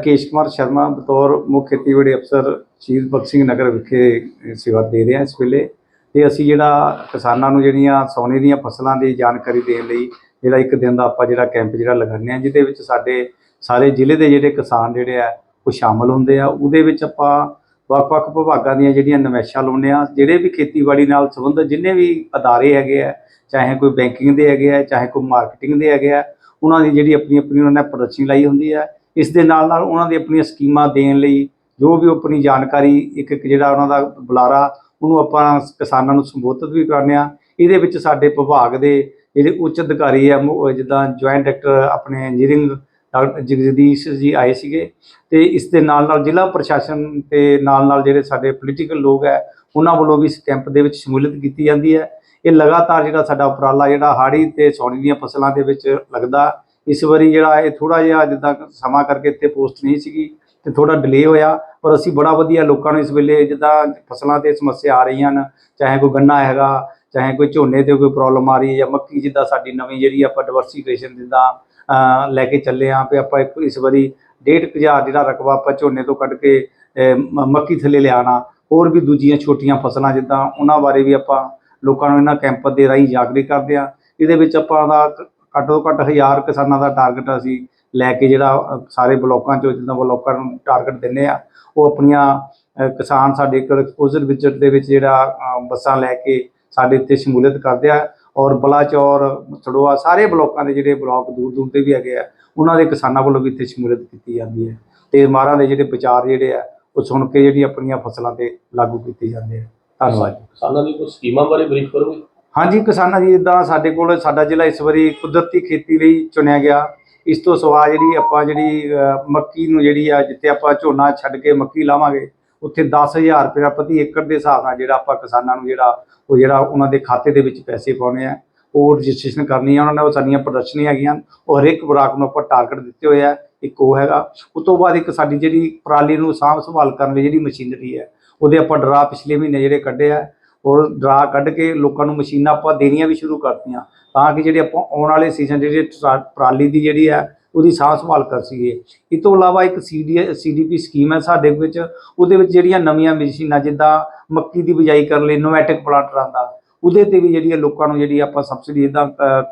ਰਕੇਸ਼ ਕੁਮਾਰ ਸ਼ਰਮਾ ਬਤੌਰ ਮੁੱਖ ਖੇਤੀਬਾੜੀ ਅਫਸਰ ਸ਼ਹੀਦ ਭਗਤ ਸਿੰਘ ਨਗਰ ਵਿਖੇ ਸੇਵਾ ਦੇ ਰਿਹਾ ਇਸ ਵੇਲੇ। ਤੇ ਅਸੀਂ ਜਿਹੜਾ ਕਿਸਾਨਾਂ ਨੂੰ ਜਿਹੜੀਆਂ ਸੋਨੇ ਦੀਆਂ ਫਸਲਾਂ ਦੀ ਜਾਣਕਾਰੀ ਦੇਣ ਲਈ ਜਿਹੜਾ ਇੱਕ ਦਿਨ ਦਾ ਆਪਾਂ ਜਿਹੜਾ ਕੈਂਪ ਜਿਹੜਾ ਲਗਾਉਂਦੇ ਹਾਂ, ਜਿਹਦੇ ਵਿੱਚ ਸਾਡੇ ਸਾਰੇ ਜ਼ਿਲ੍ਹੇ ਦੇ ਜਿਹੜੇ ਕਿਸਾਨ ਜਿਹੜੇ ਆ, ਉਹ ਸ਼ਾਮਲ ਹੁੰਦੇ ਆ। ਉਹਦੇ ਵਿੱਚ ਆਪਾਂ ਵੱਖ-ਵੱਖ ਵਿਭਾਗਾਂ ਦੀਆਂ ਜਿਹੜੀਆਂ ਨਮੈਸ਼ਾਂ ਲਾਉਂਦੇ ਆ ਜਿਹੜੇ ਵੀ ਖੇਤੀਬਾੜੀ ਨਾਲ ਸੰਬੰਧਿਤ ਜਿੰਨੇ ਵੀ ਅਦਾਰੇ ਹੈਗੇ ਆ, ਚਾਹੇ ਕੋਈ ਬੈਂਕਿੰਗ ਦੇ ਹੈਗੇ ਆ, ਚਾਹੇ ਕੋਈ ਮਾਰਕੀਟਿੰਗ ਦੇ ਹੈਗੇ ਆ, ਉਹਨਾਂ ਦੀ ਜਿਹੜੀ ਆਪਣੀ ਆਪਣੀ ਉਹਨਾਂ ਨੇ ਪ੍ਰਦਰਸ਼ਨੀ ਲਾਈ ਹੁੰਦੀ ਹੈ ਇਸ ਦੇ ਨਾਲ ਨਾਲ ਉਹਨਾਂ ਦੀ ਆਪਣੀਆਂ ਸਕੀਮਾਂ ਦੇਣ ਲਈ ਜੋ ਵੀ ਆਪਣੀ ਜਾਣਕਾਰੀ, ਇੱਕ ਇੱਕ ਜਿਹੜਾ ਉਹਨਾਂ ਦਾ ਬੁਲਾਰਾ, ਉਹਨੂੰ ਆਪਾਂ ਕਿਸਾਨਾਂ ਨੂੰ ਸੰਬੋਧਿਤ ਵੀ ਕਰਨੇ ਆ ਇਹਦੇ ਵਿੱਚ ਸਾਡੇ ਵਿਭਾਗ ਦੇ ਜਿਹੜੇ ਉੱਚ ਅਧਿਕਾਰੀ ਆ ਜਿੱਦਾਂ ਜੁਆਇੰਟ ਡਾਇਰੈਕਟਰ ਆਪਣੇ ਇੰਜੀਨੀਅਰਿੰਗ ਡਾਕਟਰ ਜਗਦੀਸ਼ ਜੀ ਆਏ ਸੀਗੇ ਤੇ ਇਸ ਦੇ ਨਾਲ ਨਾਲ ਜ਼ਿਲ੍ਹਾ ਪ੍ਰਸ਼ਾਸਨ ਤੇ ਨਾਲ ਨਾਲ ਜਿਹੜੇ ਸਾਡੇ ਪੋਲੀਟੀਕਲ ਲੋਕ ਹੈ, ਉਹਨਾਂ ਵੱਲੋਂ ਵੀ ਇਸ ਕੈਂਪ ਦੇ ਵਿੱਚ ਸ਼ਮੂਲੀਅਤ ਕੀਤੀ ਜਾਂਦੀ ਹੈ। ਇਹ ਲਗਾਤਾਰ ਜਿਹੜਾ ਸਾਡਾ ਉਪਰਾਲਾ ਜਿਹੜਾ ਹਾੜੀ ਤੇ ਸੌਣੀ ਦੀਆਂ ਫਸਲਾਂ ਦੇ ਵਿੱਚ ਲੱਗਦਾ ਇਸ ਵਾਰੀ ਜਿਹੜਾ ਇਹ ਥੋੜਾ ਜਿਹਾ ਜਿੱਦਾਂ ਸਮਾਂ ਕਰਕੇ ਇੱਥੇ ਪੋਸਟ ਨਹੀਂ ਸੀਗੀ ਤੇ ਥੋੜਾ ਡਿਲੇ ਹੋਇਆ, ਪਰ ਅਸੀਂ ਬੜਾ ਵਧੀਆ ਲੋਕਾਂ ਨੂੰ ਇਸ ਵੇਲੇ ਜਿੱਦਾਂ ਫਸਲਾਂ ਤੇ ਸਮੱਸਿਆ ਆ ਰਹੀਆਂ ਹਨ, ਚਾਹੇ ਕੋਈ ਗੰਨਾ ਹੈਗਾ, ਚਾਹੇ ਕੋਈ ਝੋਨੇ ਤੇ ਕੋਈ ਪ੍ਰੋਬਲਮ ਆ ਰਹੀ ਹੈ ਜਾਂ ਮੱਕੀ ਜਿੱਦਾਂ ਸਾਡੀ ਨਵੀਂ ਜਿਹੜੀ ਆਪਾਂ ਡਿਵਰਸੀਫਿਕੇਸ਼ਨ ਜਿੱਦਾਂ ਲੈ ਕੇ ਚੱਲੇ ਆਂ ਵੀ ਆਪਾਂ ਇੱਕ ਇਸ ਵਾਰੀ 1.5 ਜਿਹੜਾ ਰਕਬਾ ਆਪਾਂ ਝੋਨੇ ਤੋਂ ਕੱਢ ਕੇ ਮ- ਮੱਕੀ ਥੱਲੇ ਲਿਆਣਾ ਹੋਰ ਵੀ ਦੂਜੀਆਂ ਛੋਟੀਆਂ ਫਸਲਾਂ ਜਿੱਦਾਂ ਉਹਨਾਂ ਬਾਰੇ ਵੀ ਆਪਾਂ ਲੋਕਾਂ ਨੂੰ ਇਹਨਾਂ ਕੈਂਪ ਦੇ ਰਾਹੀਂ ਜਾਗਰੂਕ ਕਰਦੇ ਆ ਇਹਦੇ ਵਿੱਚ ਆਪਾਂ ਦਾ ਘੱਟ ਤੋਂ ਘੱਟ 1000 ਕਿਸਾਨਾਂ ਦਾ ਟਾਰਗੇਟ ਅਸੀਂ ਲੈ ਕੇ ਜਿਹੜਾ ਸਾਰੇ ਬਲੋਕਾਂ ਚੋਂ ਜਿੱਦਾਂ ਬਲੋਕਾਂ ਨੂੰ ਟਾਰਗੇਟ ਦਿੰਨੇ ਆ, ਉਹ ਆਪਣੀਆਂ ਕਿਸਾਨ ਸਾਡੇ ਇੱਕ ਐਕਸਪੋਜ਼ਰ ਵਿਜ਼ਿਟ ਦੇ ਵਿੱਚ ਜਿਹੜਾ ਬੱਸਾਂ ਲੈ ਕੇ ਸਾਡੇ ਇੱਥੇ ਸ਼ਮੂਲੀਅਤ ਕਰਦੇ ਆ ਔਰ ਬਲਾਚੌਰ ਚੜੋਆ ਸਾਰੇ ਬਲੋਕਾਂ ਦੇ ਜਿਹੜੇ ਬਲਾਕ ਦੂਰ ਦੂਰ ਤੇ ਵੀ ਹੈਗੇ ਆ, ਉਹਨਾਂ ਦੇ ਕਿਸਾਨਾਂ ਵੱਲੋਂ ਵੀ ਇੱਥੇ ਸ਼ਮੂਲੀਅਤ ਕੀਤੀ ਜਾਂਦੀ ਹੈ ਤੇ ਮਾਰਾਂ ਦੇ ਜਿਹੜੇ ਵਿਚਾਰ ਜਿਹੜੇ ਆ, ਉਹ ਸੁਣ ਕੇ ਜਿਹੜੀ ਆਪਣੀਆਂ ਫਸਲਾਂ ਤੇ ਲਾਗੂ ਕੀਤੇ ਜਾਂਦੇ ਆ। ਧੰਨਵਾਦ। ਜੀ ਕਿਸਾਨਾਂ ਦੀ ਕੋਈ ਸਕੀਮਾਂ ਬਾਰੇ ਬਰੀਫ ਕਰੋਗੇ? ਹਾਂਜੀ, ਕਿਸਾਨਾਂ ਜੀ ਇਦਾਂ ਸਾਡੇ ਕੋਲ, ਸਾਡਾ ਜ਼ਿਲ੍ਹਾ ਇਸ ਵਾਰੀ ਕੁਦਰਤੀ ਖੇਤੀ ਲਈ ਚੁਣਿਆ ਗਿਆ। ਇਸ ਤੋਂ ਸਿਵਾ ਜਿਹੜੀ ਆਪਾਂ ਜਿਹੜੀ ਮੱਕੀ ਨੂੰ ਜਿਹੜੀ ਆ, ਜਿੱਥੇ ਆਪਾਂ ਝੋਨਾ ਛੱਡ ਕੇ ਮੱਕੀ ਲਾਵਾਂਗੇ, ਉੱਥੇ 10000 ਰੁਪਏ ਪ੍ਰਤੀ ਏਕੜ ਦੇ ਹਿਸਾਬ ਨਾਲ ਜਿਹੜਾ ਆਪਾਂ ਕਿਸਾਨਾਂ ਨੂੰ ਜਿਹੜਾ, ਉਹ ਜਿਹੜਾ ਉਹਨਾਂ ਦੇ ਖਾਤੇ ਦੇ ਵਿੱਚ ਪੈਸੇ ਪਾਉਣੇ ਆ। ਉਹ ਰਜਿਸਟ੍ਰੇਸ਼ਨ ਕਰਨੀ ਆ ਉਹਨਾਂ ਨੇ, ਉਹ ਸਾਡੀਆਂ ਪ੍ਰਦਰਸ਼ਨੀਆਂ ਹੈਗੀਆਂ। ਉਹ ਹਰੇਕ ਬਰਾਕ ਨੂੰ ਆਪਾਂ ਟਾਰਗੇਟ ਦਿੱਤੇ ਹੋਏ ਆ, ਇੱਕ ਉਹ ਹੈਗਾ। ਉਸ ਤੋਂ ਬਾਅਦ ਇੱਕ ਸਾਡੀ ਜਿਹੜੀ ਪਰਾਲੀ ਨੂੰ ਸਾਂਭ ਸੰਭਾਲ ਕਰਨ ਲਈ ਜਿਹੜੀ ਮਸ਼ੀਨਰੀ ਹੈ, ਉਹਦੇ ਆਪਾਂ ਡਰਾ ਪਿਛਲੇ ਮਹੀਨੇ ਜਿਹੜੇ ਕੱਢੇ ਆ ਔਰ ਡਰਾ ਕੱਢ ਕੇ ਲੋਕਾਂ ਨੂੰ ਮਸ਼ੀਨਾਂ ਆਪਾਂ ਦੇਣੀਆਂ ਵੀ ਸ਼ੁਰੂ ਕਰਤੀਆਂ, ਤਾਂ ਕਿ ਜਿਹੜੇ ਆਪਾਂ ਆਉਣ ਵਾਲੇ ਸੀਜ਼ਨ ਜਿਹੜੀ ਟਰਾ- ਪਰਾਲੀ ਦੀ ਜਿਹੜੀ ਹੈ, ਉਹਦੀ ਸਾਂਭ ਸੰਭਾਲ ਕਰ ਸਕੀਏ। ਇਹ ਤੋਂ ਇਲਾਵਾ ਇੱਕ ਸੀਡੀ ਸੀਡੀਪੀ ਸਕੀਮ ਹੈ ਸਾਡੇ ਵਿੱਚ, ਉਹਦੇ ਵਿੱਚ ਜਿਹੜੀਆਂ ਨਵੀਆਂ ਮਸ਼ੀਨਾਂ, ਜਿੱਦਾਂ ਮੱਕੀ ਦੀ ਬਿਜਾਈ ਕਰਨ ਲਈ ਨੋਮੈਟਿਕ ਪਲਾਂਟਰਾਂ ਦਾ, ਉਹਦੇ ਤੇ ਵੀ ਜਿਹੜੀ ਹੈ ਲੋਕਾਂ ਨੂੰ ਜਿਹੜੀ ਆਪਾਂ ਸਬਸਿਡੀ ਇਦਾਂ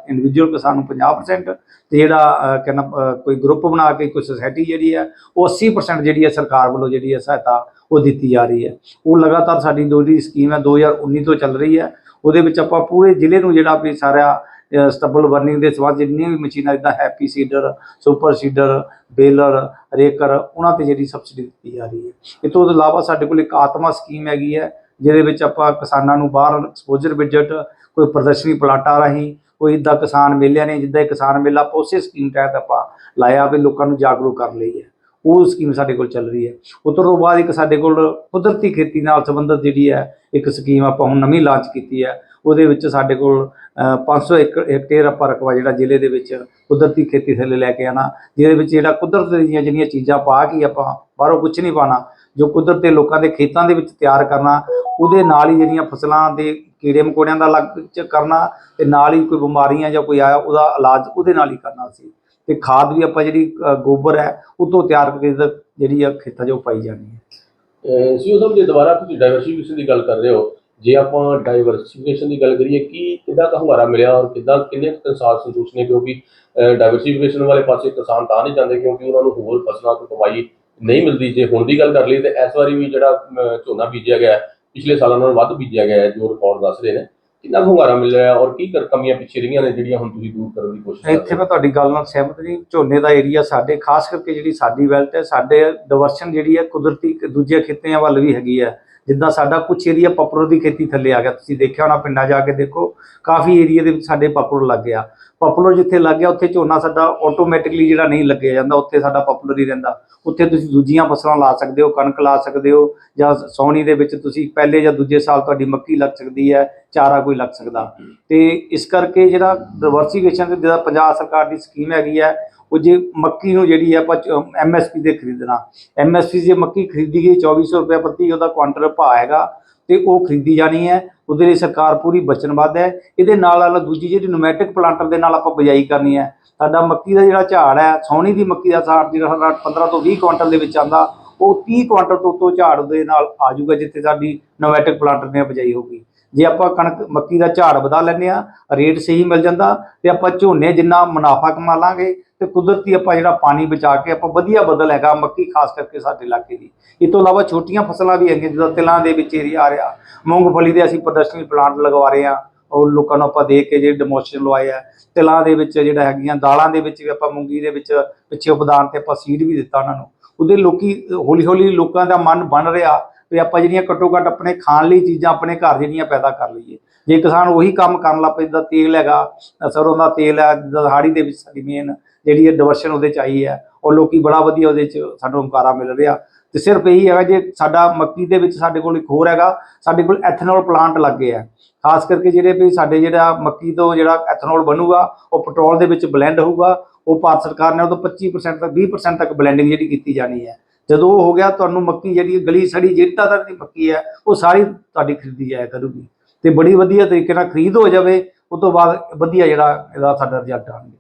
ਇੰਡੀਵਿਜੂਅਲ ਕਿਸਾਨ ਨੂੰ 50% ਤੇ ਜਿਹੜਾ ਕਹਿੰਦਾ ਕੋਈ ਗਰੁੱਪ ਬਣਾ ਕੇ, ਕੋਈ ਸੁਸਾਇਟੀ ਜਿਹੜੀ ਹੈ, ਉਹ 80% ਜਿਹੜੀ ਹੈ ਸਰਕਾਰ ਵੱਲੋਂ ਜਿਹੜੀ ਹੈ ਸਹਾਇਤਾ ਉਹ ਦਿੱਤੀ ਜਾ ਰਹੀ ਹੈ। ਉਹ ਲਗਾਤਾਰ ਸਾਡੀ ਦੋਹਰੀ ਸਕੀਮ ਹੈ 2019 ਤੋਂ ਚੱਲ ਰਹੀ ਹੈ। ਉਹਦੇ ਵਿੱਚ ਆਪਾਂ ਪੂਰੇ ਜ਼ਿਲ੍ਹੇ ਨੂੰ ਜਿਹੜਾ ਵੀ ਸਾਰਾ ਸਟੇਬਲ ਬਰਨਿੰਗ ਦੇ ਸਬੰਧ ਜਿੰਨੀਆਂ ਵੀ ਮਸ਼ੀਨਾਂ, ਜਿੱਦਾਂ happy seeder super seeder baler raker ਉਹਨਾਂ ਤੇ ਜਿਹੜੀ ਸਬਸਿਡੀ ਦਿੱਤੀ ਜਾ ਰਹੀ ਹੈ। ਇਹ ਤੋਂ ਇਲਾਵਾ ਸਾਡੇ ਕੋਲ ਇੱਕ ਆਤਮਾ ਸਕੀਮ ਹੈਗੀ ਹੈ, ਜਿਹਦੇ ਵਿੱਚ ਆਪਾਂ ਕਿਸਾਨਾਂ ਨੂੰ ਬਾਹਰ ਐਕਸਪੋਜ਼ਰ ਬਜਟ ਕੋਈ ਪ੍ਰਦਰਸ਼ਨੀ ਪਲਾਟਾਂ ਰਾਹੀਂ, ਕੋਈ ਇਦਾਂ ਕਿਸਾਨ ਮੇਲਿਆਂ ਨੇ, ਜਿੱਦਾਂ ਇਹ ਕਿਸਾਨ ਮੇਲਾ ਆਪਾਂ ਉਸੇ ਸਕੀਮ ਤਹਿਤ ਆਪਾਂ ਲਾਇਆ, ਵੀ ਲੋਕਾਂ ਨੂੰ ਜਾਗਰੂਕ ਕਰਨ ਲਈ ਹੈ। ਉਹ ਸਕੀਮ ਸਾਡੇ ਕੋਲ ਚੱਲ ਰਹੀ ਹੈ। ਉਸ ਤੋਂ ਬਾਅਦ ਇੱਕ ਸਾਡੇ ਕੋਲ ਕੁਦਰਤੀ ਖੇਤੀ ਨਾਲ ਸੰਬੰਧਿਤ ਜਿਹੜੀ ਹੈ ਇੱਕ ਸਕੀਮ ਆਪਾਂ ਹੁਣ ਨਵੀਂ ਲਾਂਚ ਕੀਤੀ ਹੈ। ਉਹਦੇ ਵਿੱਚ ਸਾਡੇ ਕੋਲ ਅ, 500 ਏਕੜ ਹੈਕਟੇਅਰ ਆਪਾਂ ਰਕਬਾ ਜਿਹੜਾ ਜ਼ਿਲ੍ਹੇ ਦੇ ਵਿੱਚ ਕੁਦਰਤੀ ਖੇਤੀ ਥੱਲੇ ਲੈ ਕੇ ਆਣਾ ਜਿਹਦੇ ਵਿੱਚ ਜਿਹੜਾ ਕੁਦਰਤ ਦੀਆਂ ਜਿਹੜੀਆਂ ਚੀਜ਼ਾਂ ਪਾ ਕੇ ਆਪਾਂ ਬਾਹਰੋਂ ਕੁਝ ਨਹੀਂ ਪਾਣਾ ਜੋ ਕੁਦਰਤ ਦੇ ਲੋਕਾਂ ਦੇ ਖੇਤਾਂ ਦੇ ਵਿੱਚ ਤਿਆਰ ਕਰਨਾ ਉਹਦੇ ਨਾਲ ਹੀ ਜਿਹੜੀਆਂ ਫਸਲਾਂ ਦੇ ਕੀੜੇ ਮਕੌੜਿਆਂ ਦਾ ਅਲੱਗ ਕਰਨਾ ਤੇ ਨਾਲ ਹੀ ਕੋਈ ਬਿਮਾਰੀਆਂ ਜਾਂ ਕੋਈ ਆਇਆ ਉਹਦਾ ਇਲਾਜ ਉਹਦੇ ਨਾਲ ਹੀ ਕਰਨਾ ਸੀ। ਤੇ ਖਾਦ ਵੀ ਆਪਾਂ ਜਿਹੜੀ ਗੋਬਰ ਹੈ, ਉਹ ਤੋਂ ਤਿਆਰ ਕਰਕੇ ਜਿਹੜੀ ਆ ਖੇਤਾਂ 'ਚ ਉਹ ਪਾਈ ਜਾਣੀ ਹੈ। ਸੀਓ ਸਾਹਿਬ ਜੇ ਦੁਬਾਰਾ ਤੁਸੀਂ ਡਾਈਵਰਸਿਫਿਕੇਸ਼ਨ ਦੀ ਗੱਲ ਕਰ ਰਹੇ ਹੋ, ਜੇ ਆਪਾਂ ਡਾਈਵਰਸਿਫਿਕੇਸ਼ਨ ਦੀ ਗੱਲ ਕਰੀਏ, ਕੀ ਕਿੱਦਾਂ ਦਾ ਹੁੰਗਾਰਾ ਮਿਲਿਆ ਔਰ ਕਿੱਦਾਂ ਕਿੰਨੇ ਕਿਸਾਨ ਸੰਤੁਸ਼ਟ ਨੇ? ਕਿਉਂਕਿ ਡਾਈਵਰਸਿਫਿਕੇਸ਼ਨ ਵਾਲੇ ਪਾਸੇ ਕਿਸਾਨ ਤਾਂ ਨਹੀਂ ਜਾਂਦੇ, ਕਿਉਂਕਿ ਉਹਨਾਂ ਨੂੰ ਹੋਰ ਫਸਲਾਂ ਤੋਂ ਕਮਾਈ ਨਹੀਂ ਮਿਲਦੀ। ਜੇ ਹੁਣ ਦੀ ਗੱਲ ਕਰ ਲਈ ਤੇ ਇਸ ਵਾਰੀ ਵੀ ਜਿਹੜਾ ਝੋਨਾ ਬੀਜਿਆ ਗਿਆ ਪਿਛਲੇ ਸਾਲਾਂ ਨਾਲੋਂ ਵੱਧ ਬੀਜਿਆ ਗਿਆ ਹੈ, ਜੋ ਰਿਕਾਰਡ ਦੱਸ ਰਹੇ ਨੇ। ਕਿੰਨਾ ਹੁੰਗਾਰਾ ਮਿਲ ਰਿਹਾ ਹੈ ਔਰ ਕੀ ਕਰ- ਕਮੀਆਂ ਪਿੱਛੇ ਰਹੀਆਂ ਨੇ ਜਿਹੜੀਆਂ ਹੁਣ ਤੁਸੀਂ ਦੂਰ ਕਰਨ ਦੀ ਕੋਸ਼ਿਸ਼ ਕਰ ਰਹੇ ਇੱਥੇ ਹੋ? ਮੈਂ ਤੁਹਾਡੀ ਗੱਲ ਨਾਲ ਸਹਿਮਤ ਨਹੀਂ। ਝੋਨੇ ਦਾ ਏਰੀਆ ਸਾਡੇ ਖਾਸ ਕਰਕੇ ਜਿਹੜੀ ਸਾਡੀ ਬੈਲਟ ਹੈ ਸਾਡੇ ਡਿਵਰਸ਼ਨ ਜਿਹੜੀ ਹੈ ਕੁਦਰਤੀ ਦੂਜੇ ਖੇਤਿਆਂ ਵੱਲ ਵੀ ਹੈਗੀ ਹੈ। ਜਿੱਦਾਂ ਸਾਡਾ ਕੁਝ ਏਰੀਆ ਪਪਰੋ ਦੀ ਖੇਤੀ ਥੱਲੇ ਆ ਗਿਆ। ਤੁਸੀਂ ਦੇਖਿਆ ਹੋਣਾ ਪਿੰਡਾਂ ਜਾ ਕੇ ਦੇਖੋ, ਕਾਫੀ ਏਰੀਆ ਦੇ ਵਿੱਚ ਸਾਡੇ ਪਪਰੋ ਲੱਗ ਗਿਆ। ਪਪੂਲਰ ਜਿੱਥੇ ਲੱਗ ਗਿਆ, ਉੱਥੇ ਝੋਨਾ ਸਾਡਾ ਆਟੋਮੈਟਿਕਲੀ ਜਿਹੜਾ ਨਹੀਂ ਲੱਗਿਆ ਜਾਂਦਾ, ਉੱਥੇ ਸਾਡਾ ਪਪੂਲਰ ਹੀ ਰਹਿੰਦਾ। ਉੱਥੇ ਤੁਸੀਂ ਦੂਜੀਆਂ ਫਸਲਾਂ ਲਾ ਸਕਦੇ ਹੋ, ਕਣਕ ਲਾ ਸਕਦੇ ਹੋ, ਜਾਂ ਸੌਣੀ ਦੇ ਵਿੱਚ ਤੁਸੀਂ ਪਹਿਲੇ ਜਾਂ ਦੂਜੇ ਸਾਲ ਤੁਹਾਡੀ ਮੱਕੀ ਲੱਗ ਸਕਦੀ ਹੈ, ਚਾਰਾ ਕੋਈ ਲੱਗ ਸਕਦਾ। ਤੇ ਇਸ ਕਰਕੇ ਜਿਹੜਾ ਡਿਵਰਸੀਫਿਕੇਸ਼ਨ ਜਿਹੜਾ ਪੰਜਾਬ ਸਰਕਾਰ ਦੀ ਸਕੀਮ ਹੈਗੀ ਹੈ ਉਹ ਜੇ ਮੱਕੀ ਨੂੰ ਜਿਹੜੀ ਹੈ ਆਪਾਂ ਐਮਐਸਪੀ 'ਤੇ ਖਰੀਦਣਾ। ਐਮਐਸਪੀ ਜੇ ਮੱਕੀ ਖਰੀਦੀ ਗਈ 2400 ਰੁਪਏ ਪ੍ਰਤੀ ਉਹਦਾ ਕੁਆਂਟਲ ਭਾਅ ਹੈਗਾ, ਤੇ ਉਹ ਖਰੀਦੀ ਜਾਣੀ ਹੈ। ਉਹਦੇ ਲਈ ਸਰਕਾਰ ਪੂਰੀ ਵਚਨਬੱਧ ਹੈ। ਇਹਦੇ ਨਾਲ ਨਾਲ ਦੂਜੀ ਜਿਹੜੀ ਨੋਮੈਟਿਕ ਪਲਾਂਟਰ ਦੇ ਨਾਲ ਆਪਾਂ ਬਿਜਾਈ ਕਰਨੀ ਹੈ। ਸਾਡਾ ਮੱਕੀ ਦਾ ਜਿਹੜਾ ਝਾੜ ਹੈ, ਸੋਹਣੀ ਦੀ ਮੱਕੀ ਦਾ ਝਾੜ ਜਿਹੜਾ ਸਾਡਾ 15 ਤੋਂ 20 ਕੁਆਂਟਲ ਦੇ ਵਿੱਚ ਆਂਦਾ ਉਹ 30 ਕੁਆਂਟਲ ਤੋਂ ਉੱਤੋਂ ਝਾੜ ਦੇ ਨਾਲ ਆ ਜਾਊਗਾ, ਜਿੱਥੇ ਸਾਡੀ ਨੋਮੈਟਿਕ ਪਲਾਂਟਰ ਨੇ ਬਿਜਾਈ ਹੋਊਗੀ ਜੇ ਆਪਾਂ ਕਣਕ ਮੱਕੀ ਦਾ ਝਾੜ ਵਧਾ ਲੈਂਦੇ ਆ ਰੇਟ ਸਹੀ ਮਿਲ ਜਾਂਦਾ ਤੇ ਆਪਾਂ ਝੋਨੇ ਜਿੰਨਾ ਮੁਨਾਫਾ ਕਮਾ ਲਾਂਗੇ ਤੇ ਕੁਦਰਤੀ ਆਪਾਂ ਜਿਹੜਾ ਪਾਣੀ ਬਚਾ ਕੇ ਆਪਾਂ ਵਧੀਆ ਬਦਲ ਹੈਗਾ ਮੱਕੀ ਖਾਸ ਕਰਕੇ ਸਾਡੇ ਇਲਾਕੇ ਦੀ। ਇਹ ਤੋਂ ਇਲਾਵਾ ਛੋਟੀਆਂ ਫਸਲਾਂ ਵੀ ਹੈਗੀਆਂ, ਜਿੱਦਾਂ ਤਿਲਾਂ ਦੇ ਵਿੱਚ ਏਰੀਆ ਆ ਰਿਹਾ, ਮੂੰਗਫਲੀ ਦੇ ਅਸੀਂ ਪ੍ਰਦਰਸ਼ਨੀ ਪਲਾਂਟ ਲਗਵਾ ਰਹੇ ਆ ਉਹ ਲੋਕਾਂ ਨੂੰ ਆਪਾਂ ਦੇਖ ਕੇ ਜਿਹੜੇ ਡੈਮੋਸਟ੍ਰੇਸ਼ਨ ਲਵਾਏ ਆ। ਤਿਲਾਂ ਦੇ ਵਿੱਚ ਜਿਹੜਾ ਹੈਗੀਆਂ ਦਾਲਾਂ ਦੇ ਵਿੱਚ ਵੀ ਆਪਾਂ ਮੂੰਗੀ ਦੇ ਵਿੱਚ ਪਿੱਛੇ ਉਪਦਾਨ ਤੇ ਆਪਾਂ ਸੀਡ ਵੀ ਦਿੱਤਾ ਉਹਨਾਂ ਨੂੰ। ਉਹਦੇ ਲੋਕੀ ਹੌਲੀ ਹੌਲੀ ਲੋਕਾਂ ਦਾ ਮਨ ਬਣ ਰਿਹਾ ਵੀ ਆਪਾਂ ਜਿਹੜੀਆਂ ਘੱਟੋ ਘੱਟ ਆਪਣੇ ਖਾਣ ਲਈ ਚੀਜ਼ਾਂ ਆਪਣੇ ਘਰ ਜਿਹੜੀਆਂ ਪੈਦਾ ਕਰ ਲਈਏ। ਜੇ ਕਿਸਾਨ ਉਹੀ ਕੰਮ ਕਰਨ ਲੱਗ ਪਏ, ਜਿੱਦਾਂ ਤੇਲ ਹੈਗਾ ਸਰੋਂ ਦਾ ਤੇਲ ਹੈ, ਜਿੱਦਾਂ ਹਾੜੀ ਦੇ ਵਿੱਚ ਸਾਡੀ ਮੇਨ ਜਿਹੜੀ ਇਹ ਡਿਵਰਸ਼ਨ ਉਹਦੇ ਚ ਆਈ ਹੈ ਉਹ ਲੋਕੀ ਬੜਾ ਵਧੀਆ ਉਹਦੇ ਚ ਸਾਨੂੰ ਹੰਕਾਰਾ ਮਿਲ ਰਿਹਾ। ਤੇ ਸਿਰਫ ਇਹੀ ਹੈਗਾ, ਜੇ ਸਾਡਾ ਮੱਕੀ ਦੇ ਵਿੱਚ ਸਾਡੇ ਕੋਲ ਇੱਕ ਹੋਰ ਹੈਗਾ, ਸਾਡੇ ਕੋਲ ਐਥਨੋਲ ਪਲਾਂਟ ਲੱਗੇ ਆ ਖਾਸ ਕਰਕੇ ਜਿਹੜੇ ਵੀ ਸਾਡੇ ਜਿਹੜਾ ਮੱਕੀ ਤੋਂ ਜਿਹੜਾ ਐਥਨੋਲ ਬਣੂਗਾ, ਉਹ ਪੈਟਰੋਲ ਦੇ ਵਿੱਚ ਬਲੈਂਡ ਹੋਊਗਾ, ਉਹ ਭਾਰਤ ਸਰਕਾਰ ਨੇ ਉਹ ਤੋਂ 25% ਤੱਕ 20% ਤੱਕ ਬਲੈਂਡਿੰਗ ਜਿਹੜੀ ਕੀਤੀ ਜਾਣੀ ਹੈ। ਜਦੋਂ ਉਹ ਹੋ ਗਿਆ ਤੁਹਾਨੂੰ ਮੱਕੀ ਜਿਹੜੀ ਗਲੀ ਸੜੀ ਜਿਹੜਾ ਤੱਕ ਦੀ ਮੱਕੀ ਹੈ ਉਹ ਸਾਰੀ ਤੁਹਾਡੀ ਖਰੀਦੀ ਜਾਇਆ ਕਰੂਗੀ। ਤੇ ਬੜੀ ਵਧੀਆ ਤਰੀਕੇ ਨਾਲ ਖਰੀਦ ਹੋ ਜਾਵੇ ਉਸ ਤੋਂ ਬਾਅਦ ਵਧੀਆ ਜਿਹੜਾ ਇਹਦਾ ਸਾਡਾ ਰਿਜ਼ਲਟ ਆਣਗੇ।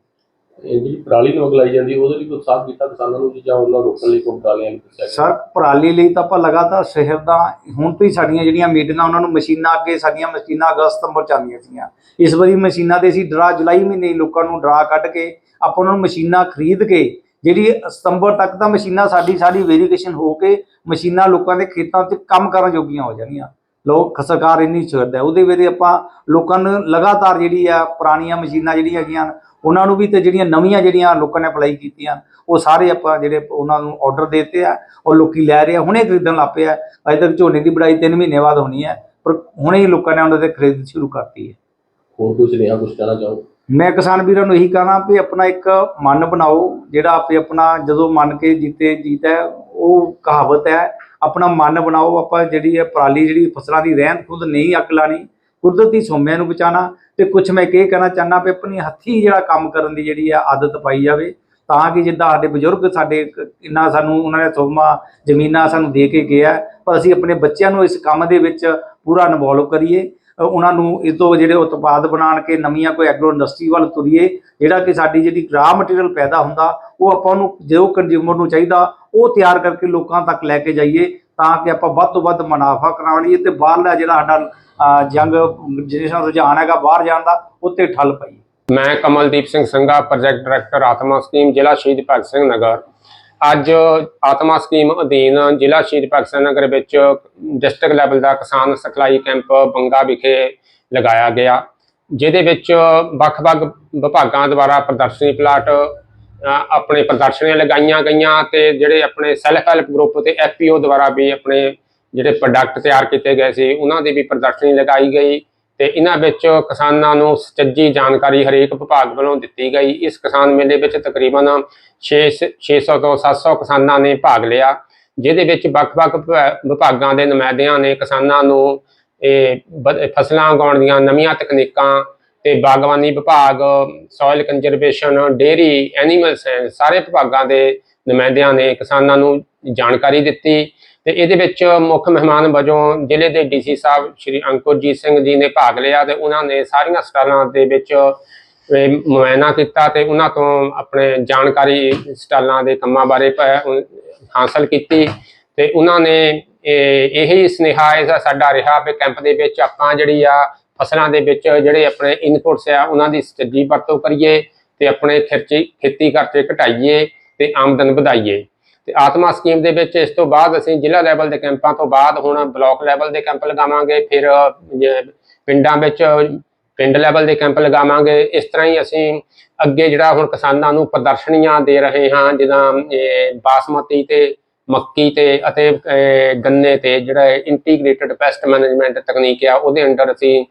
ਇਹ ਜਿਹੜੀ ਪਰਾਲੀ ਨੂੰ ਅਗਲਾਈ ਜਾਂਦੀ ਉਹਦੇ ਲਈ ਕੋਈ ਉਤਸ਼ਾਹ ਕੀਤਾ ਕਿਸਾਨਾਂ ਨੂੰ ਜੀ ਜਾਂ ਉਹਨਾਂ ਨੂੰ ਰੋਕਣ ਲਈ ਕੋਈ ਪਰਾਲੀਆਂ ਨੂੰ ਦੱਸਿਆ ਗਿਆ? ਸਰ ਪਰਾਲੀ ਲਈ ਤਾਂ ਆਪਾਂ ਲਗਾਤਾਰ ਸ਼ਹਿਰ ਦਾ ਹੁਣ ਤੋਂ ਹੀ ਸਾਡੀਆਂ ਜਿਹੜੀਆਂ ਮੀਟਿੰਗਾਂ ਉਹਨਾਂ ਨੂੰ ਮਸ਼ੀਨਾਂ ਅੱਗੇ ਸਾਡੀਆਂ ਮਸ਼ੀਨਾਂ ਅਗਸਤ ਸਤੰਬਰ ਚ ਆਉਂਦੀਆਂ ਸੀਗੀਆਂ। ਇਸ ਵਾਰੀ ਮਸ਼ੀਨਾਂ ਦੇ ਅਸੀਂ ਡਰਾ ਜੁਲਾਈ ਮਹੀਨੇ ਲੋਕਾਂ ਨੂੰ ਡਰਾ ਕੱਢ ਕੇ ਆਪਾਂ ਉਹਨਾਂ ਨੂੰ ਮਸ਼ੀਨਾਂ ਖਰੀਦ ਕੇ ਜਿਹੜੀ ਸਤੰਬਰ ਤੱਕ ਤਾਂ ਮਸ਼ੀਨਾਂ ਸਾਡੀ ਸਾਰੀ ਵੈਰੀਫਿਕੇਸ਼ਨ ਹੋ ਕੇ ਮਸ਼ੀਨਾਂ ਲੋਕਾਂ ਦੇ ਖੇਤਾਂ 'ਚ ਕੰਮ ਕਰਨ ਜੋਗੀਆਂ ਹੋ ਜਾਣੀਆਂ। ਲੋਕ ਸਰਕਾਰ ਇੰਨੀ ਛੱਡਦਾ ਉਹਦੇ ਵੇਲੇ ਆਪਾਂ ਲੋਕਾਂ ਨੂੰ ਲਗਾਤਾਰ ਜਿਹੜੀ ਆ ਪੁਰਾਣੀਆਂ ਮਸ਼ੀਨਾਂ ਜਿਹੜੀਆਂ ਹੈਗੀਆਂ, ਉਹਨਾਂ ਨੂੰ ਵੀ ਤੇ ਜਿਹੜੀਆਂ ਨਵੀਆਂ ਜਿਹੜੀਆਂ ਲੋਕਾਂ ਨੇ ਅਪਲਾਈ ਕੀਤੀਆਂ, ਉਹ ਸਾਰੇ ਆਪਾਂ ਜਿਹੜੇ ਉਹਨਾਂ ਨੂੰ ਆਰਡਰ ਦਿੱਤੇ ਆ, ਉਹ ਲੋਕੀ ਲੈ ਰਹੇ ਆ, ਹੁਣੇ ਖਰੀਦਣ ਲੱਗ ਪਏ ਆ। ਅਜੇ ਤੱਕ ਝੋਨੇ ਦੀ ਬੜਾਈ 3 ਮਹੀਨੇ ਬਾਅਦ ਹੋਣੀ ਹੈ, ਪਰ ਹੁਣੇ ਹੀ ਲੋਕਾਂ ਨੇ ਉਹਨਾਂ ਦੇ ਖਰੀਦ ਸ਼ੁਰੂ ਕਰਤੀ ਹੈ। ਹੋਰ ਕੁਝ ਰਿਹਾ ਕੁਝ ਕਹਿਣਾ ਚਾਹੋ? ਮੈਂ ਕਿਸਾਨ ਵੀਰਾਂ ਨੂੰ ਇਹੀ ਕਹਣਾ ਵੀ ਆਪਣਾ ਇੱਕ ਮਨ ਬਣਾਓ ਜਿਹੜਾ ਆਪੇ ਆਪਣਾ ਜਦੋਂ ਮੰਨ ਕੇ ਜੀਤੇ ਜੀਤ ਹੈ, ਉਹ ਕਹਾਵਤ ਹੈ ਆਪਣਾ ਮਨ ਬਣਾਓ ਆਪਾਂ ਜਿਹੜੀ ਹੈ ਪਰਾਲੀ ਜਿਹੜੀ ਫਸਲਾਂ ਦੀ ਰਹਿਣ ਖੁਦ ਨਹੀਂ ਅੱਗ ਲਾਣੀ ਕੁਦਰਤੀ ਸੋਮਿਆਂ ਨੂੰ ਬਚਾਉਣਾ ਤੇ ਕੁਝ ਮੈਂ ਇਹ ਕਹਿਣਾ ਚਾਹਨਾ ਵੀ ਆਪਣੀ ਹੱਥੀ ਜਿਹੜਾ ਕੰਮ ਕਰਨ ਦੀ ਜਿਹੜੀ ਆ ਆਦਤ ਪਾਈ ਜਾਵੇ ਤਾਂ ਕਿ ਜਿੱਦਾਂ ਸਾਡੇ ਬਜ਼ੁਰਗ ਸਾਡੇ ਕ- ਇੰਨਾ ਸਾਨੂੰ ਉਹਨਾਂ ਨੇ ਸੋਮਾ ਜ਼ਮੀਨਾਂ ਸਾਨੂੰ ਦੇ ਕੇ ਗਿਆ ਪਰ ਅਸੀਂ ਆਪਣੇ ਬੱਚਿਆਂ ਨੂੰ ਇਸ ਕੰਮ ਦੇ ਵਿੱਚ ਪੂਰਾ ਇਨਵੋਲਵ ਕਰੀਏ ਉਹਨਾਂ ਨੂੰ ਇਸ ਤੋਂ ਜਿਹੜੇ ਉਤਪਾਦ ਬਣਾਉਣ ਕੇ ਨਵੀਆਂ ਕੋਈ ਐਗਰੋ ਇੰਡਸਟਰੀ ਵੱਲ ਤੁਰੀਏ ਜਿਹੜਾ ਕਿ ਸਾਡੀ ਜਿਹੜੀ ਰਾ ਮਟੀਰੀਅਲ ਪੈਦਾ ਹੁੰਦਾ ਉਹ ਆਪਾਂ ਨੂੰ ਜੋ ਕੰਜ਼ਿਊਮਰ ਨੂੰ ਚਾਹੀਦਾ ਉਹ ਤਿਆਰ ਕਰਕੇ ਲੋਕਾਂ ਤੱਕ ਲੈ ਕੇ ਜਾਈਏ ਤਾਂ ਕਿ ਆਪਾਂ ਵੱਧ ਤੋਂ ਵੱਧ ਮੁਨਾਫਾ ਕਰਾ ਲਈਏ ਤੇ ਬਾਹਰਲਾ ਜਿਹੜਾ ਸਾਡਾ ਅ, ਜੰਗ ਜਿਹੜਾ ਰੁਝਾਨ ਹੈਗਾ ਬਾਹਰ ਜਾਣ ਦਾ ਉੱਤੇ ਠੱਲ ਪਈ ਮੈਂ Kamaldeep Singh Sangha project director Atma scheme ਜ਼ਿਲ੍ਹਾ ਸ਼ਹੀਦ ਭਗਤ ਸਿੰਘ ਨਗਰ। ਅੱਜ ਆਤਮਾ ਸਕੀਮ ਅਧੀਨ ਜ਼ਿਲ੍ਹਾ ਸ਼ਹੀਦ ਭਗਤ ਸਿੰਘ ਨਗਰ ਵਿੱਚ ਡਿਸਟ੍ਰਿਕਟ ਲੈਵਲ ਦਾ ਕਿਸਾਨ ਸਿਖਲਾਈ ਕੈਂਪ ਬੰਗਾ ਵਿਖੇ ਲਗਾਇਆ ਗਿਆ, ਜਿਹਦੇ ਵਿੱਚ ਵੱਖ-ਵੱਖ ਵਿਭਾਗਾਂ ਦੁਆਰਾ ਪ੍ਰਦਰਸ਼ਨੀ ਪਲਾਟ ਆਪਣੇ ਪ੍ਰਦਰਸ਼ਨੀਆਂ ਲਗਾਈਆਂ ਗਈਆਂ ਤੇ ਜਿਹੜੇ ਆਪਣੇ ਸੈਲਫ ਹੈਲਪ ਗਰੁੱਪ ਤੇ ਐਫਪੀਓ ਦੁਆਰਾ ਵੀ ਆਪਣੇ ਜਿਹੜੇ ਪ੍ਰੋਡਕਟ ਤਿਆਰ ਕੀਤੇ ਗਏ ਸੀ, ਉਹਨਾਂ ਦੀ ਵੀ ਪ੍ਰਦਰਸ਼ਨੀ ਲਗਾਈ ਗਈ। ਤੇ ਇਹਨਾਂ ਵਿੱਚ ਕਿਸਾਨਾਂ ਨੂੰ ਸੁਚੱਜੀ ਜਾਣਕਾਰੀ ਹਰੇਕ ਵਿਭਾਗ ਵੱਲੋਂ ਦਿੱਤੀ ਗਈ। ਇਸ ਕਿਸਾਨ ਮੇਲੇ ਵਿੱਚ ਤਕਰੀਬਨ 6 600 ਤੋਂ 700 ਕਿਸਾਨਾਂ ਨੇ ਭਾਗ ਲਿਆ, ਜਿਹਦੇ ਵਿੱਚ ਵੱਖ-ਵੱਖ ਵਿਭਾ- ਵਿਭਾਗਾਂ ਦੇ ਨੁਮਾਇੰਦਿਆਂ ਨੇ ਕਿਸਾਨਾਂ ਨੂੰ ਇਹ ਵਧ- ਫਸਲਾਂ ਉਗਾਉਣ ਦੀਆਂ ਨਵੀਆਂ ਤਕਨੀਕਾਂ ਤੇ ਬਾਗਬਾਨੀ ਵਿਭਾਗ soil conservation dairy animal science ਸਾਰੇ ਵਿਭਾਗਾਂ ਦੇ ਨੁਮਾਇੰਦਿਆਂ ਨੇ ਕਿਸਾਨਾਂ ਨੂੰ ਜਾਣਕਾਰੀ ਦਿੱਤੀ ਤੇ ਇਹਦੇ ਵਿੱਚ ਮੁੱਖ ਮਹਿਮਾਨ ਵਜੋਂ ਜ਼ਿਲ੍ਹੇ ਦੇ ਡੀਸੀ ਸਾਹਿਬ ਸ਼੍ਰੀ ਅੰਕੁਰਜੀਤ ਸਿੰਘ ਜੀ ਨੇ ਭਾਗ ਲਿਆ ਤੇ ਉਹਨਾਂ ਨੇ ਸਾਰੀਆਂ ਸਟਾਲਾਂ ਦੇ ਵਿੱਚ ਮੁਆਇਨਾ ਕੀਤਾ ਤੇ ਉਹਨਾਂ ਤੋਂ ਆਪਣੇ ਜਾਣਕਾਰੀ ਸਟਾਲਾਂ ਦੇ ਕੰਮਾਂ ਬਾਰੇ ਪ- ਹਾਸਲ ਕੀਤੀ ਤੇ ਉਹਨਾਂ ਨੇ ਇਹ ਇਹੀ ਸੁਨੇਹਾ ਇਹਦਾ ਸਾਡਾ ਰਿਹਾ ਵੀ ਕੈਂਪ ਦੇ ਵਿੱਚ ਆਪਾਂ ਜਿਹੜੀ ਆ ਫਸਲਾਂ ਦੇ ਵਿੱਚ ਜਿਹੜੇ ਆਪਣੇ ਇਨਪੁਟਸ ਆ, ਉਹਨਾਂ ਦੀ ਸੱਜੀ ਵਰਤੋਂ ਕਰੀਏ ਤੇ ਆਪਣੇ ਖਰਚੇ, ਖੇਤੀ ਖਰਚੇ ਘਟਾਈਏ। ਤੇ ਆਮਦਨ ਵਧਾਈਏ। ਤੇ ਆਤਮਾ ਸਕੀਮ ਦੇ ਵਿੱਚ ਇਸ ਤੋਂ ਬਾਅਦ ਅਸੀਂ ਜ਼ਿਲ੍ਹਾ ਲੈਵਲ ਦੇ ਕੈਂਪਾਂ ਤੋਂ ਬਾਅਦ ਹੁਣ ਬਲਾਕ ਲੈਵਲ ਦੇ ਕੈਂਪ ਲਗਾਵਾਂਗੇ, ਫਿਰ ਪਿੰਡਾਂ ਵਿੱਚ ਪਿੰਡ ਲੈਵਲ ਦੇ ਕੈਂਪ ਲਗਾਵਾਂਗੇ। ਇਸ ਤਰ੍ਹਾਂ ਹੀ ਅਸੀਂ ਅੱਗੇ ਜਿਹੜਾ ਹੁਣ ਕਿਸਾਨਾਂ ਨੂੰ ਪ੍ਰਦਰਸ਼ਨੀਆਂ ਦੇ ਰਹੇ ਹਾਂ, ਜਿੱਦਾਂ ਬਾਸਮਤੀ ਤੇ ਮੱਕੀ ਤੇ ਅਤੇ ਗੰਨੇ ਤੇ ਜਿਹੜਾ ਇੰਟੀਗ੍ਰੇਟਡ ਪੈਸਟ ਮੈਨੇਜਮੈਂਟ ਤਕਨੀਕ ਆ, ਉਹਦੇ ਅੰਡਰ ਅਸੀਂ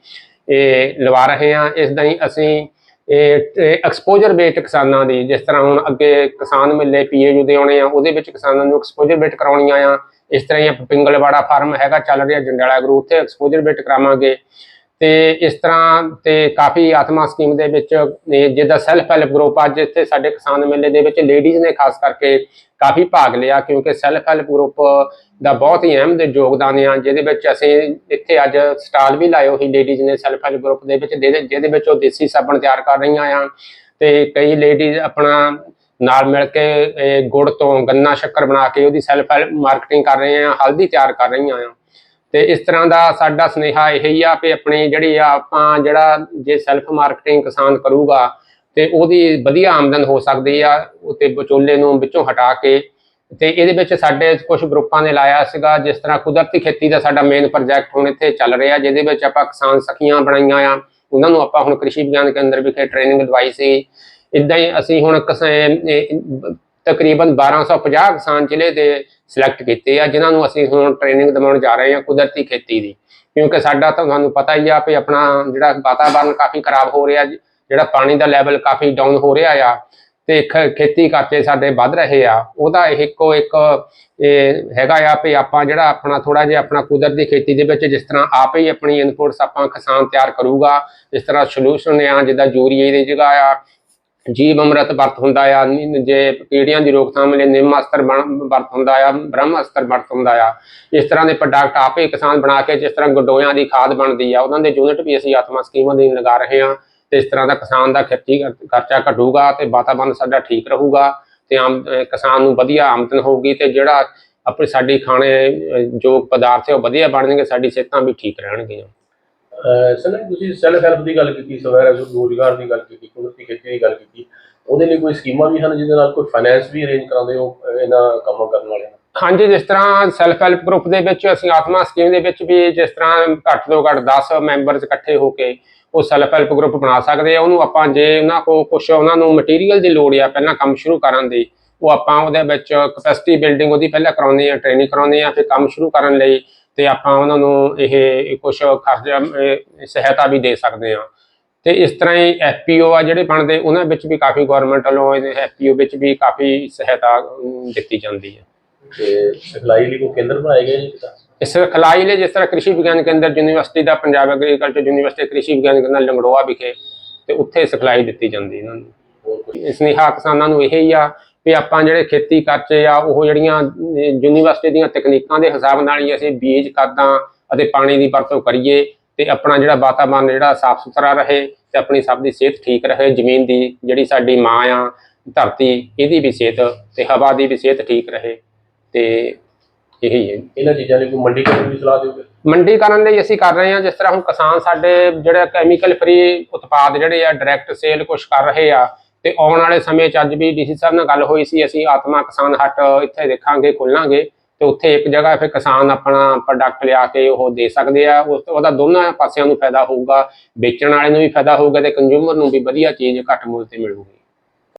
ਇਹ ਲਵਾ ਰਹੇ ਹਾਂ। ਇਸ ਦਾ ਹੀ ਅਸੀਂ ਐਕਸਪੋਜ਼ਰ ਬੇਸਡ ਕਿਸਾਨਾਂ ਦੀ, ਜਿਸ ਤਰ੍ਹਾਂ ਹੁਣ ਅੱਗੇ ਕਿਸਾਨ ਮੇਲੇ ਪੀਏਯੂ ਦੇ ਆਉਣੇ ਆ, ਉਹਦੇ ਵਿੱਚ ਕਿਸਾਨਾਂ ਨੂੰ ਐਕਸਪੋਜ਼ਰ ਬੇਟ ਕਰਾਉਣੀਆਂ ਆ। ਇਸ ਤਰ੍ਹਾਂ ਹੀ ਪਿੰਗਲਵਾੜਾ ਫਾਰਮ ਹੈਗਾ, ਚੱਲ ਰਿਹਾ ਜੰਡਾਲਾ ਗਰੂ ਉੱਥੇ ਐਕਸਪੋਜ਼ਰ ਬੇਟ ਕਰਾਵਾਂਗੇ। ਤੇ ਇਸ ਤਰ੍ਹਾਂ ਤੇ ਕਾਫੀ ਆਤਮਾ ਸਕੀਮ ਦੇ ਵਿੱਚ, ਇਹ ਜਿੱਦਾਂ ਸੈਲਫ ਹੈਲਪ ਗਰੁੱਪ ਅੱਜ ਇੱਥੇ ਸਾਡੇ ਕਿਸਾਨ ਮੇਲੇ ਦੇ ਵਿੱਚ ਲੇਡੀਜ਼ ਨੇ ਖਾਸ ਕਰਕੇ ਕਾਫੀ ਭਾਗ ਲਿਆ, ਕਿਉਂਕਿ ਸੈਲਫ ਹੈਲਪ ਗਰੁੱਪ ਦਾ ਬਹੁਤ ਹੀ ਅਹਿਮ ਯੋਗਦਾਨ ਆ, ਜਿਹਦੇ ਵਿੱਚ ਅਸੀਂ ਇੱਥੇ ਅੱਜ ਸਟਾਲ ਵੀ ਲਾਏ ਹੋਈ ਲੇਡੀਜ਼ ਨੇ ਸੈਲਫ ਹੈਲਪ ਗਰੁੱਪ ਦੇ ਵਿੱਚ, ਜਿਹਦੇ ਜਿਹਦੇ ਵਿੱਚ ਉਹ ਦੇਸੀ ਸਾਬਣ ਤਿਆਰ ਕਰ ਰਹੀਆਂ ਆ, ਤੇ ਕਈ ਲੇਡੀਜ਼ ਆਪਣਾ ਨਾਲ ਮਿਲ ਕੇ ਗੁੜ ਤੋਂ ਗੰਨਾ ਸ਼ੱਕਰ ਬਣਾ ਕੇ ਉਹਦੀ ਸੈਲਫ ਹੈਲਪ ਮਾਰਕੀਟਿੰਗ ਕਰ ਰਹੇ ਆ, ਹਲਦੀ ਤਿਆਰ ਕਰ ਰਹੀਆਂ ਆ। ਤੇ ਇਸ ਤਰ੍ਹਾਂ ਦਾ ਸਾਡਾ ਸੁਨੇਹਾ ਇਹ ਹੀ ਆ ਕਿ ਆਪਣੀ ਜਿਹੜੀ ਆ ਆਪਾਂ ਜਿਹੜਾ ਜੇ ਸੈਲਫ ਮਾਰਕੀਟਿੰਗ ਕਿਸਾਨ ਕਰੂਗਾ ਤੇ ਉਹਦੀ ਵਧੀਆ ਆਮਦਨ ਹੋ ਸਕਦੀ ਆ ਉਤੇ ਵਿਚੋਲੇ ਨੂੰ ਵਿੱਚੋਂ ਹਟਾ ਕੇ ਤੇ ਇਹਦੇ ਵਿੱਚ ਸਾਡੇ ਕੁਝ ਗਰੁੱਪਾਂ ਨੇ ਲਾਇਆ ਸੀਗਾ, ਜਿਸ ਤਰ੍ਹਾਂ ਕੁਦਰਤੀ ਖੇਤੀ ਦਾ ਸਾਡਾ ਮੇਨ ਪ੍ਰੋਜੈਕਟ ਹੁਣ ਇੱਥੇ ਚੱਲ ਰਿਹਾ, ਜਿਹਦੇ ਵਿੱਚ ਆਪਾਂ ਕਿਸਾਨ ਸਖੀਆਂ ਬਣਾਈਆਂ ਆ, ਉਹਨਾਂ ਨੂੰ ਆਪਾਂ ਹੁਣ ਕ੍ਰਿਸ਼ੀ ਵਿਗਿਆਨ ਕੇਂਦਰ ਵਿਖੇ ਟ੍ਰੇਨਿੰਗ ਦਵਾਈ ਸੀ। ਇਦਾਂ ਹੀ ਅਸੀਂ ਹੁਣ ਕਿਸਾ- ਤਕਰੀਬਨ 1250 ਕਿਸਾਨ ਜ਼ਿਲ੍ਹੇ ਦੇ ਸਿਲੈਕਟ ਕੀਤੇ ਆ ਜਿਨ੍ਹਾਂ ਨੂੰ ਅਸੀਂ ਹੁਣ ਟ੍ਰੇਨਿੰਗ ਦਿਵਾਉਣ ਜਾ ਰਹੇ ਹਾਂ ਕੁਦਰਤੀ ਖੇਤੀ ਦੀ। ਕਿਉਂਕਿ ਸਾਡਾ ਤਾਂ ਤੁਹਾਨੂੰ ਪਤਾ ਹੀ ਆ ਵੀ ਆਪਣਾ ਜਿਹੜਾ ਵਾਤਾਵਰਨ ਕਾਫੀ ਖਰਾਬ ਹੋ ਰਿਹਾ ਜੀ, ਜਿਹੜਾ ਪਾਣੀ ਦਾ ਲੈਵਲ ਕਾਫੀ ਡਾਊਨ ਹੋ ਰਿਹਾ ਆ ਤੇ ਖ- ਖੇਤੀ ਕਰਕੇ ਸਾਡੇ ਵੱਧ ਰਹੇ ਆ। ਉਹਦਾ ਇੱਕੋ ਇੱਕ ਇਹ ਹੈਗਾ ਆ ਵੀ ਆਪਾਂ ਜਿਹੜਾ ਆਪਣਾ ਥੋੜਾ ਜਿਹਾ ਆਪਣਾ ਕੁਦਰਤੀ ਖੇਤੀ ਦੇ ਵਿੱਚ ਜਿਸ ਤਰ੍ਹਾਂ ਆਪ ਹੀ ਆਪਣੀ ਇਨਪੁਟਸ ਆਪਾਂ ਕਿਸਾਨ ਤਿਆਰ ਕਰੂਗਾ ਜਿਸ ਤਰ੍ਹਾਂ ਸੋਲੂਸ਼ਨ ਆ ਜਿੱਦਾਂ ਯੂਰੀਏ ਦੀ ਜਗ੍ਹਾ ਆ ਜੀਵ ਅੰਮ੍ਰਿਤ ਵਰਤ ਹੁੰਦਾ ਆ ਜੇ ਕੀੜੀਆਂ ਦੀ ਰੋਕਥਾਮ ਲਈ ਨਿੰਮ ਅਸਤਰ ਬਣ- ਵਰਤ ਹੁੰਦਾ ਆ, ਬ੍ਰਹਮ ਅਸਤਰ ਵਰਤ ਹੁੰਦਾ ਆ। ਇਸ ਤਰ੍ਹਾਂ ਦੇ ਪ੍ਰੋਡਕਟ ਆਪੇ ਕਿਸਾਨ ਬਣਾ ਕੇ ਜਿਸ ਤਰ੍ਹਾਂ ਗਡੋਇਆਂ ਦੀ ਖਾਦ ਬਣਦੀ ਆ, ਉਹਨਾਂ ਦੇ ਯੂਨਿਟ ਵੀ ਅਸੀਂ ਆਤਮਾ ਸਕੀਮਾਂ ਦੇ ਲਗਾ ਰਹੇ ਹਾਂ ਤੇ ਇਸ ਤਰ੍ਹਾਂ ਦਾ ਕਿਸਾਨ ਦਾ ਖੇਤੀ ਖਰਚਾ ਘਟੂਗਾ ਤੇ ਵਾਤਾਵਰਨ ਸਾਡਾ ਠੀਕ ਰਹੂਗਾ ਤੇ ਆਮ ਕਿਸਾਨ ਨੂੰ ਵਧੀਆ ਆਮਦਨ ਹੋਊਗੀ ਤੇ ਜਿਹੜਾ ਆਪਣੀ ਸਾਡੀ ਖਾਣੇ ਜੋ ਪਦਾਰਥ ਹੈ ਉਹ ਵਧੀਆ ਬਣਨਗੇ, ਸਾਡੀ ਸਿਹਤਾਂ ਵੀ ਠੀਕ ਰਹਿਣਗੀਆਂ। ਸਰ ਤੁਸੀਂ ਸੈਲਫ ਹੈਲਪ ਦੀ ਗੱਲ ਕੀਤੀ, ਸਵੇਰ ਰੋਜ਼ਗਾਰ ਦੀ ਗੱਲ ਕੀਤੀ, ਕੁਦਰਤੀ ਖੇਤੀ ਦੀ ਗੱਲ ਕੀਤੀ। ਉਹਦੇ ਲਈ ਕੋਈ ਸਕੀਮਾਂ ਵੀ ਹਨ ਜਿਹਦੇ ਨਾਲ ਕੋਈ ਫਾਈਨੈਂਸ ਵੀ ਅਰੇਂਜ ਕਰਾਉਂਦੇ ਹੋ ਇਹਨਾਂ ਕੰਮਾਂ ਕਰਨ ਵਾਲਿਆਂ ਨੂੰ ਹਾਂਜੀ, ਜਿਸ ਤਰ੍ਹਾਂ ਸੈਲਫ ਹੈਲਪ ਗਰੁੱਪ ਦੇ ਵਿੱਚ ਅਸੀਂ ਆਤਮਾ ਸਕੀਮ ਦੇ ਵਿੱਚ ਵੀ ਜਿਸ ਤਰ੍ਹਾਂ ਘੱਟ ਤੋਂ ਘੱਟ 10 ਮੈਂਬਰਸ ਇਕੱਠੇ ਹੋ ਕੇ ਉਹ ਸੈਲਫ ਹੈਲਪ ਗਰੁੱਪ ਬਣਾ ਸਕਦੇ ਆ। ਉਹਨੂੰ ਆਪਾਂ ਜੇ ਉਹਨਾਂ ਕੋਲ ਕੁਝ ਉਹਨਾਂ ਨੂੰ ਮਟੀਰੀਅਲ ਦੀ ਲੋੜ ਆ, ਪਹਿਲਾਂ ਕੰਮ ਸ਼ੁਰੂ ਕਰਨ ਦੀ, ਉਹ ਆਪਾਂ ਉਹਦੇ ਵਿੱਚ ਕਪੈਸਿਟੀ ਬਿਲਡਿੰਗ ਉਹਦੀ ਪਹਿਲਾਂ ਕਰਾਉਂਦੇ ਆ ਟ੍ਰੇਨਿੰਗ ਕਰਾਉਂਦੇ ਆ, ਫਿਰ ਕੰਮ ਸ਼ੁਰੂ ਕਰਨ ਲਈ ਤੇ ਆਪਾਂ ਉਹਨਾਂ ਨੂੰ ਇਹ ਕੁਝ ਅਹ, ਸਹਾਇਤਾ ਵੀ ਦੇ ਸਕਦੇ ਆ ਤੇ ਇਸ ਤਰ੍ਹਾਂ ਹੀ ਐਫਪੀਓ ਆ ਜਿਹੜੇ ਬਣਦੇ ਉਹਨਾਂ ਵਿੱਚ ਵੀ ਕਾਫੀ ਗਵਰਨਮੈਂਟ ਵੱਲੋਂ ਐਫਪੀਓ ਵਿੱਚ ਵੀ ਕਾਫੀ ਸਹਾਇਤਾ ਦਿੱਤੀ ਜਾਂਦੀ ਹੈ। ਤੇ ਸਿਖਲਾਈ ਲਈ ਕੇਂਦਰ ਬਣਾਏ ਗਏ ਜੀ ਇਸ ਖਲਾਈ ਲਈ ਜਿਸ ਤਰ੍ਹਾਂ ਕ੍ਰਿਸ਼ੀ ਵਿਗਿਆਨ ਕੇਂਦਰ ਯੂਨੀਵਰਸਿਟੀ ਦਾ ਪੰਜਾਬ ਐਗਰੀਕਲਚਰ ਯੂਨੀਵਰਸਿਟੀ ਕ੍ਰਿਸ਼ੀ ਵਿਗਿਆਨ ਕੇਂਦਰ ਲੰਗੜੋਆ ਵਿਖੇ ਤੇ ਉੱਥੇ ਸਿਖਲਾਈ ਦਿੱਤੀ ਜਾਂਦੀ ਇਹਨਾਂ ਨੂੰ। ਇਸ ਨਿਹਾ ਕਿਸਾਨਾਂ ਨੂੰ ਇਹ ਹੀ ਆ ਵੀ ਆਪਾਂ ਜਿਹੜੇ ਖੇਤੀ ਖਰਚੇ ਆ ਉਹ ਜਿਹੜੀਆਂ ਯੂਨੀਵਰਸਿਟੀ ਦੀਆਂ ਤਕਨੀਕਾਂ ਦੇ ਹਿਸਾਬ ਨਾਲ ਹੀ ਅਸੀਂ ਬੀਜ ਖਾਦਾਂ ਅਤੇ ਪਾਣੀ ਦੀ ਵਰਤੋਂ ਕਰੀਏ ਤੇ ਆਪਣਾ ਜਿਹੜਾ ਵਾਤਾਵਰਨ ਜਿਹੜਾ ਸਾਫ਼ ਸੁਥਰਾ ਰਹੇ ਤੇ ਆਪਣੀ ਸਭ ਦੀ ਸਿਹਤ ਠੀਕ ਰਹੇ ਜ਼ਮੀਨ ਦੀ ਜਿਹੜੀ ਸਾਡੀ ਮਾਂ ਆ ਧਰਤੀ ਇਹਦੀ ਵੀ ਸਿਹਤ ਤੇ ਹਵਾ ਦੀ ਵੀ ਸਿਹਤ ਠੀਕ ਰਹੇ ਤੇ ਇਹੀ ਹੈ। ਇਹਨਾਂ ਚੀਜ਼ਾਂ ਲਈ ਕੋਈ ਮੰਡੀ ਕਰਨ ਦੀ ਸਲਾਹ ਦਿਓਗੇ? ਮੰਡੀਕਰਨ ਲਈ ਅਸੀਂ ਕਰ ਰਹੇ ਹਾਂ ਜਿਸ ਤਰ੍ਹਾਂ ਹੁਣ ਕਿਸਾਨ ਸਾਡੇ ਜਿਹੜੇ ਕੈਮੀਕਲ ਫ੍ਰੀ ਉਤਪਾਦ ਜਿਹੜੇ ਆ ਡਾਇਰੈਕਟ ਸੇਲ ਕੁਝ ਕਰ ਰਹੇ ਆ ਤੇ ਆਉਣ ਵਾਲੇ ਸਮੇਂ 'ਚ ਅੱਜ ਵੀ ਡੀਸੀ ਸਾਹਿਬ ਨਾਲ ਗੱਲ ਹੋਈ ਸੀ, ਅਸੀਂ ਆਤਮਾ ਕਿਸਾਨ ਹੱਟ ਇੱਥੇ ਦੇਖਾਂਗੇ, ਖੋਲਾਂਗੇ ਤੇ ਉੱਥੇ ਇੱਕ ਜਗ੍ਹਾ ਫਿਰ ਕਿਸਾਨ ਆਪਣਾ ਪ੍ਰੋਡਕਟ ਲਿਆ ਕੇ ਉਹ ਦੇ ਸਕਦੇ ਆ, ਉਸ ਉਹਦਾ ਦੋਨਾਂ ਪਾਸਿਆਂ ਨੂੰ ਫਾਇਦਾ ਹੋਊਗਾ, ਵੇਚਣ ਵਾਲੇ ਨੂੰ ਵੀ ਫਾਇਦਾ ਹੋਊਗਾ ਤੇ ਕੰਜ਼ਿਊਮਰ ਨੂੰ ਵੀ ਵਧੀਆ ਚੀਜ਼ ਘੱਟ ਮੁੱਲ ਤੇ ਮਿਲੂਗੀ।